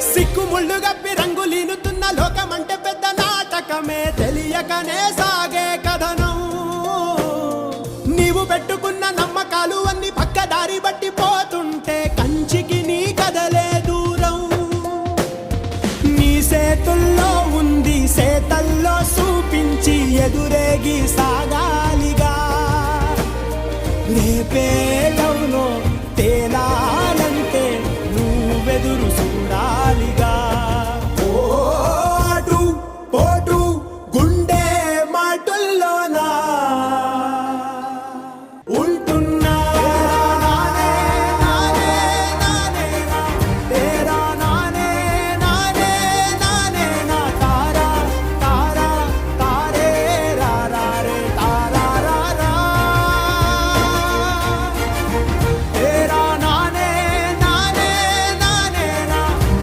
సిక్కుముళ్ళు గప్పి రంగులీనుతున్న లోకమంటే పెద్ద నాటకమే. తెలియకనే సాగే కథనం. నీవు పెట్టుకున్న నమ్మకాలు అన్ని పక్కదారి బట్టి పోతుంటే కంచికి నీ కదలే దూరం. నీ సేతుల్లో ఉంది సేతల్లో చూపించి ఎదురేగి సాగాలిగా. రేపే